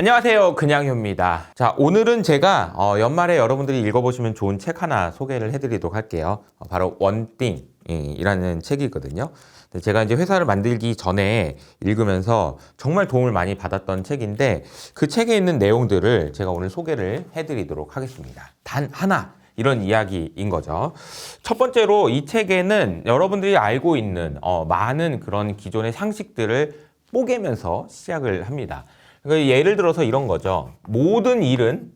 안녕하세요. 그냥효입니다. 자, 오늘은 제가 어, 연말에 여러분들이 읽어보시면 좋은 책 하나 소개를 해드리도록 할게요. 어, 바로 원띵이라는 책이거든요. 제가 이제 회사를 만들기 전에 읽으면서 정말 도움을 많이 받았던 책인데 그 책에 있는 내용들을 제가 오늘 소개를 해드리도록 하겠습니다. 단 하나. 이런 이야기인 거죠. 첫 번째로 이 책에는 여러분들이 알고 있는 어, 많은 그런 기존의 상식들을 뽀개면서 시작을 합니다. 그러니까 예를 들어서 이런 거죠. 모든 일은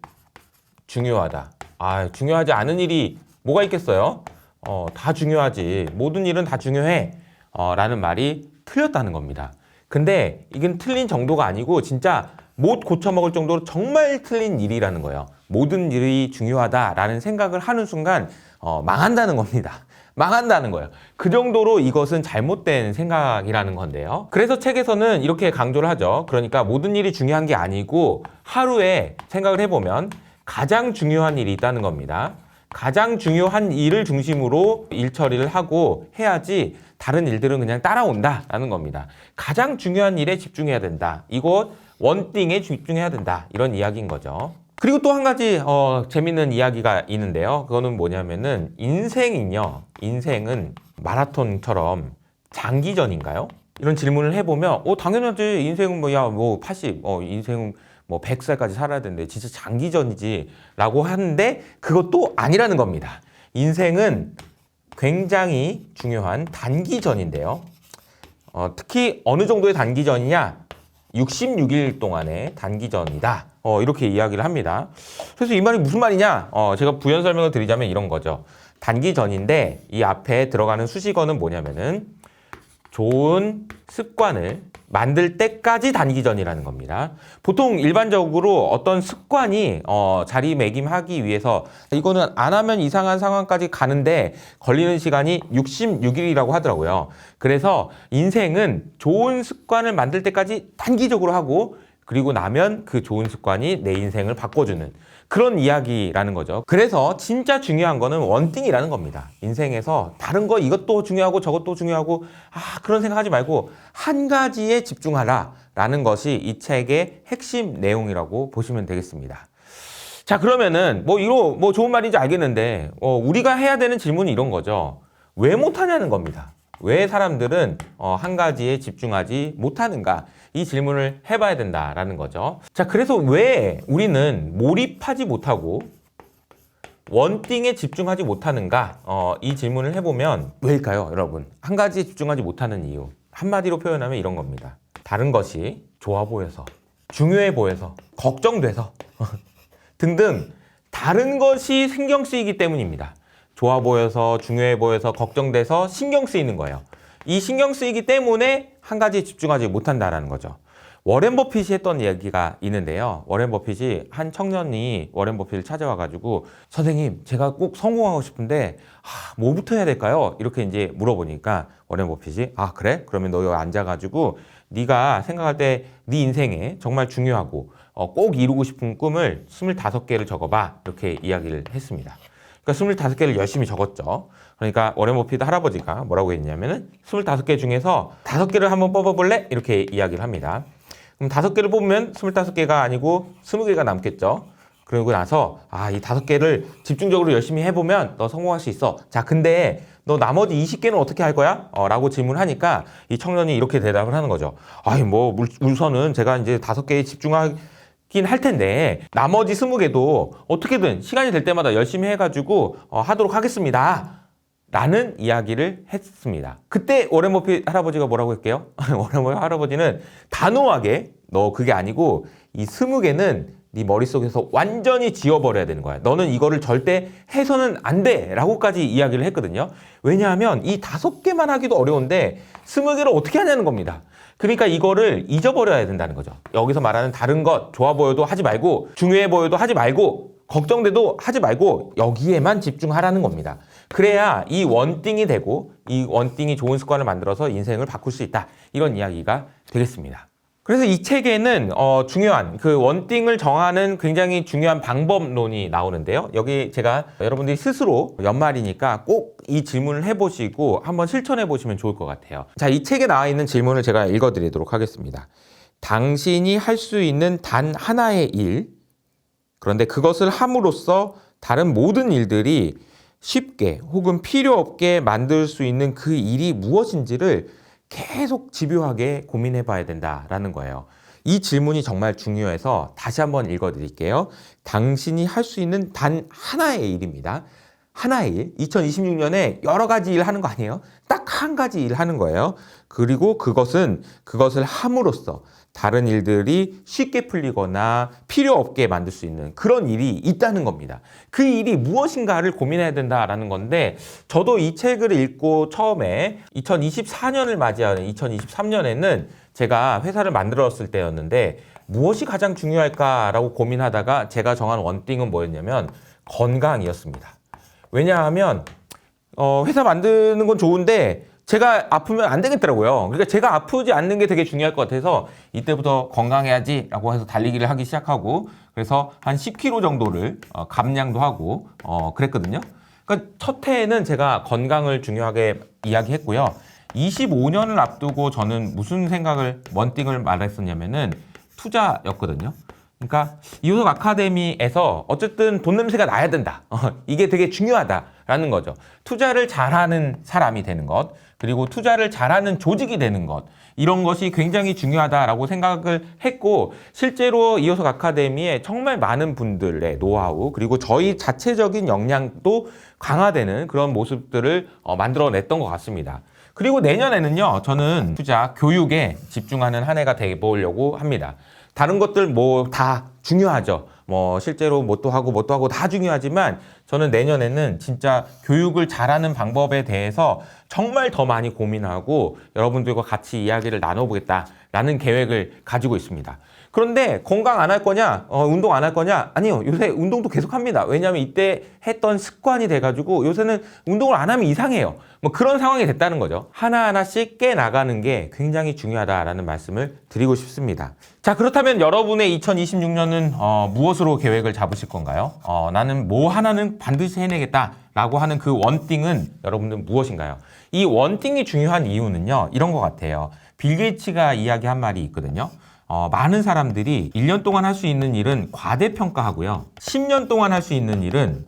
중요하다. 아, 중요하지 않은 일이 뭐가 있겠어요? 어, 다 중요하지. 모든 일은 다 중요해. 어, 라는 말이 틀렸다는 겁니다. 근데 이건 틀린 정도가 아니고 진짜 못 고쳐먹을 정도로 정말 틀린 일이라는 거예요. 모든 일이 중요하다라는 생각을 하는 순간 어, 망한다는 겁니다. 망한다는 거예요. 그 정도로 이것은 잘못된 생각이라는 건데요. 그래서 책에서는 이렇게 강조를 하죠. 그러니까 모든 일이 중요한 게 아니고 하루에 생각을 해보면 가장 중요한 일이 있다는 겁니다. 가장 중요한 일을 중심으로 일 처리를 하고 해야지 다른 일들은 그냥 따라온다라는 겁니다. 가장 중요한 일에 집중해야 된다. 이곳 원띵에 집중해야 된다. 이런 이야기인 거죠. 그리고 또 한 가지 어, 재밌는 이야기가 있는데요. 그거는 뭐냐면은 인생은요. 인생은 마라톤처럼 장기전인가요? 이런 질문을 해보면 어 당연하지 인생은 뭐야 뭐 80, 어 인생은 뭐 100살까지 살아야 되는데 진짜 장기전이지라고 하는데 그것도 아니라는 겁니다. 인생은 굉장히 중요한 단기전인데요. 어, 특히 어느 정도의 단기전이냐? 66일 동안의 단기전이다. 어, 이렇게 이야기를 합니다. 그래서 이 말이 무슨 말이냐? 어, 제가 부연 설명을 드리자면 이런 거죠. 단기 전인데 이 앞에 들어가는 수식어는 뭐냐면은 좋은 습관을 만들 때까지 단기 전이라는 겁니다. 보통 일반적으로 어떤 습관이 어, 자리매김하기 위해서 이거는 안 하면 이상한 상황까지 가는데 걸리는 시간이 66일이라고 하더라고요. 그래서 인생은 좋은 습관을 만들 때까지 단기적으로 하고 그리고 나면 그 좋은 습관이 내 인생을 바꿔주는 그런 이야기라는 거죠. 그래서 진짜 중요한 거는 원띵이라는 겁니다. 인생에서 다른 거 이것도 중요하고 저것도 중요하고 아 그런 생각하지 말고 한 가지에 집중하라 라는 것이 이 책의 핵심 내용이라고 보시면 되겠습니다. 자 그러면은 뭐 이로 뭐 좋은 말인지 알겠는데 어, 우리가 해야 되는 질문이 이런 거죠. 왜 못하냐는 겁니다. 왜 사람들은 어, 한 가지에 집중하지 못하는가? 이 질문을 해봐야 된다라는 거죠. 자, 그래서 왜 우리는 몰입하지 못하고 원띵에 집중하지 못하는가? 어, 이 질문을 해보면 왜일까요, 여러분? 한 가지에 집중하지 못하는 이유. 한마디로 표현하면 이런 겁니다. 다른 것이 좋아 보여서, 중요해 보여서, 걱정돼서 등등 다른 것이 신경 쓰이기 때문입니다. 좋아 보여서, 중요해 보여서, 걱정돼서 신경 쓰이는 거예요. 이 신경 쓰이기 때문에 한 가지에 집중하지 못한다라는 거죠. 워렌 버핏이 했던 얘기가 있는데요. 워렌 버핏이 한 청년이 워렌 버핏을 찾아와 가지고 선생님 제가 꼭 성공하고 싶은데 아, 뭐부터 해야 될까요? 이렇게 이제 물어보니까 워렌 버핏이 아 그래? 그러면 너 여기 앉아 가지고 네가 생각할 때 네 인생에 정말 중요하고 어, 꼭 이루고 싶은 꿈을 25개를 적어 봐 이렇게 이야기를 했습니다. 그러니까 25개를 열심히 적었죠. 그러니까 워렌 버핏 할아버지가 뭐라고 했냐면은 25개 중에서 5개를 한번 뽑아볼래? 이렇게 이야기를 합니다. 그럼 5개를 뽑으면 25개가 아니고 20개가 남겠죠. 그러고 나서 아, 이 5개를 집중적으로 열심히 해보면 너 성공할 수 있어. 자, 근데 너 나머지 20개는 어떻게 할 거야? 어, 라고 질문하니까 이 청년이 이렇게 대답을 하는 거죠. 아니, 뭐, 물- 우선은 제가 이제 5개에 집중하 긴 할 텐데 나머지 스무 개도 어떻게든 시간이 될 때마다 열심히 해가지고 어, 하도록 하겠습니다. 라는 이야기를 했습니다. 그때 워렌 버핏 할아버지가 뭐라고 할게요? 워렌 버핏 할아버지는 단호하게 너 그게 아니고 이 스무 개는 네 머릿속에서 완전히 지워버려야 되는 거야. 너는 이거를 절대 해서는 안 돼! 라고까지 이야기를 했거든요. 왜냐하면 이 다섯 개만 하기도 어려운데 스무 개를 어떻게 하냐는 겁니다. 그러니까 이거를 잊어버려야 된다는 거죠. 여기서 말하는 다른 것, 좋아 보여도 하지 말고, 중요해 보여도 하지 말고, 걱정돼도 하지 말고, 여기에만 집중하라는 겁니다. 그래야 이 원띵이 되고, 이 원띵이 좋은 습관을 만들어서 인생을 바꿀 수 있다. 이런 이야기가 되겠습니다. 그래서 이 책에는 어, 중요한 그 원띵을 정하는 굉장히 중요한 방법론이 나오는데요. 여기 제가 여러분들이 스스로 연말이니까 꼭 이 질문을 해보시고 한번 실천해 보시면 좋을 것 같아요. 자, 이 책에 나와 있는 질문을 제가 읽어드리도록 하겠습니다. 당신이 할 수 있는 단 하나의 일, 그런데 그것을 함으로써 다른 모든 일들이 쉽게 혹은 필요 없게 만들 수 있는 그 일이 무엇인지를 계속 집요하게 고민해 봐야 된다라는 거예요. 이 질문이 정말 중요해서 다시 한번 읽어 드릴게요. 당신이 할 수 있는 단 하나의 일입니다. 하나의 일. 2026년에 여러 가지 일 하는 거 아니에요? 딱 한 가지 일 하는 거예요. 그리고 그것은 그것을 함으로써 다른 일들이 쉽게 풀리거나 필요 없게 만들 수 있는 그런 일이 있다는 겁니다. 그 일이 무엇인가를 고민해야 된다라는 건데 저도 이 책을 읽고 처음에 2024년을 맞이하는 2023년에는 제가 회사를 만들었을 때였는데 무엇이 가장 중요할까라고 고민하다가 제가 정한 원띵은 뭐였냐면 건강이었습니다. 왜냐하면 어, 회사 만드는 건 좋은데 제가 아프면 안 되겠더라고요. 그러니까 제가 아프지 않는 게 되게 중요할 것 같아서 이때부터 건강해야지라고 해서 달리기를 하기 시작하고 그래서 한 10kg 정도를 어, 감량도 하고 어, 그랬거든요. 그러니까 첫 해에는 제가 건강을 중요하게 이야기했고요. 25년을 앞두고 저는 무슨 생각을 원띵을 말했었냐면은 투자였거든요. 그러니까 이호석 아카데미에서 어쨌든 돈 냄새가 나야 된다. 어, 이게 되게 중요하다 라는 거죠. 투자를 잘하는 사람이 되는 것, 그리고 투자를 잘하는 조직이 되는 것, 이런 것이 굉장히 중요하다라고 생각을 했고, 실제로 이호석 아카데미에 정말 많은 분들의 노하우, 그리고 저희 자체적인 역량도 강화되는 그런 모습들을 어, 만들어냈던 것 같습니다. 그리고 내년에는요, 저는 투자, 교육에 집중하는 한 해가 되보려고 합니다. 다른 것들 뭐 다 중요하죠. 뭐 실제로 뭣도 하고 뭣도 하고 다 중요하지만 저는 내년에는 진짜 교육을 잘하는 방법에 대해서 정말 더 많이 고민하고 여러분들과 같이 이야기를 나눠보겠다라는 계획을 가지고 있습니다. 그런데 건강 안 할 거냐? 어, 운동 안 할 거냐? 아니요. 요새 운동도 계속 합니다. 왜냐하면 이때 했던 습관이 돼가지고 요새는 운동을 안 하면 이상해요. 뭐 그런 상황이 됐다는 거죠. 하나하나씩 깨 나가는 게 굉장히 중요하다라는 말씀을 드리고 싶습니다. 자, 그렇다면 여러분의 2026년은 어, 무엇으로 계획을 잡으실 건가요? 어, 나는 뭐 하나는 반드시 해내겠다. 라고 하는 그 원띵은 여러분들 무엇인가요? 이 원띵이 중요한 이유는요, 이런 것 같아요. 빌 게이츠가 이야기한 말이 있거든요. 어, 많은 사람들이 1년 동안 할 수 있는 일은 과대평가하고요. 10년 동안 할 수 있는 일은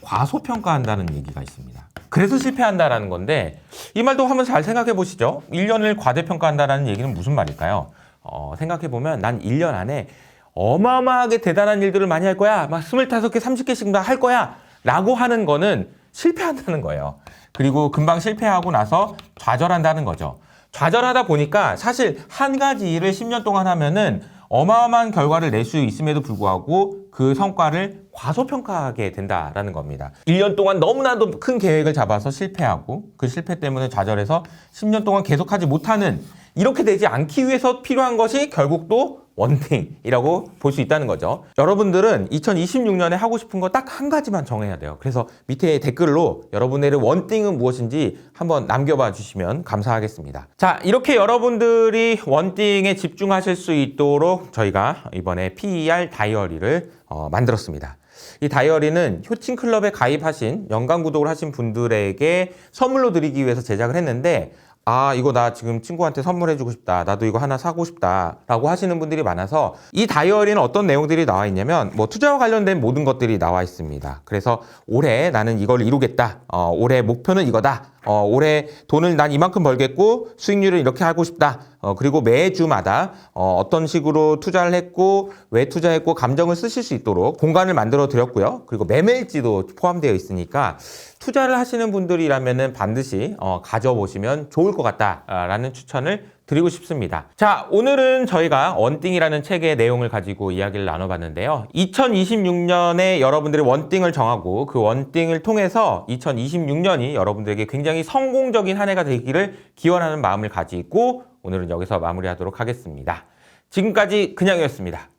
과소평가한다는 얘기가 있습니다. 그래서 실패한다라는 건데 이 말도 한번 잘 생각해 보시죠. 1년을 과대평가한다라는 얘기는 무슨 말일까요? 어, 생각해 보면 난 1년 안에 어마어마하게 대단한 일들을 많이 할 거야. 막 25개, 30개씩 다 할 거야. 라고 하는 거는 실패한다는 거예요. 그리고 금방 실패하고 나서 좌절한다는 거죠. 좌절하다 보니까 사실 한 가지 일을 10년 동안 하면은 어마어마한 결과를 낼 수 있음에도 불구하고 그 성과를 과소평가하게 된다라는 겁니다. 1년 동안 너무나도 큰 계획을 잡아서 실패하고 그 실패 때문에 좌절해서 10년 동안 계속하지 못하는 이렇게 되지 않기 위해서 필요한 것이 결국 또 원띵이라고 볼 수 있다는 거죠. 여러분들은 2026년에 하고 싶은 거 딱 한 가지만 정해야 돼요. 그래서 밑에 댓글로 여러분의 원띵은 무엇인지 한번 남겨봐 주시면 감사하겠습니다. 자, 이렇게 여러분들이 원띵에 집중하실 수 있도록 저희가 이번에 PER 다이어리를 어, 만들었습니다. 이 다이어리는 효친 클럽에 가입하신 연간 구독을 하신 분들에게 선물로 드리기 위해서 제작을 했는데 아, 이거 나 지금 친구한테 선물해주고 싶다. 나도 이거 하나 사고 싶다. 라고 하시는 분들이 많아서 이 다이어리는 어떤 내용들이 나와 있냐면 뭐 투자와 관련된 모든 것들이 나와 있습니다. 그래서 올해 나는 이걸 이루겠다. 어, 올해 목표는 이거다. 어, 올해 돈을 난 이만큼 벌겠고 수익률을 이렇게 하고 싶다. 어, 그리고 매주마다 어, 어떤 식으로 투자를 했고 왜 투자했고 감정을 쓰실 수 있도록 공간을 만들어 드렸고요. 그리고 매매일지도 포함되어 있으니까 투자를 하시는 분들이라면은 반드시 어, 가져보시면 좋을 것 같다라는 추천을 드리고 싶습니다. 자, 오늘은 저희가 원띵이라는 책의 내용을 가지고 이야기를 나눠봤는데요. 2026년에 여러분들이 원띵을 정하고 그 원띵을 통해서 2026년이 여러분들에게 굉장히 성공적인 한 해가 되기를 기원하는 마음을 가지고 오늘은 여기서 마무리하도록 하겠습니다. 지금까지 그냥이었습니다.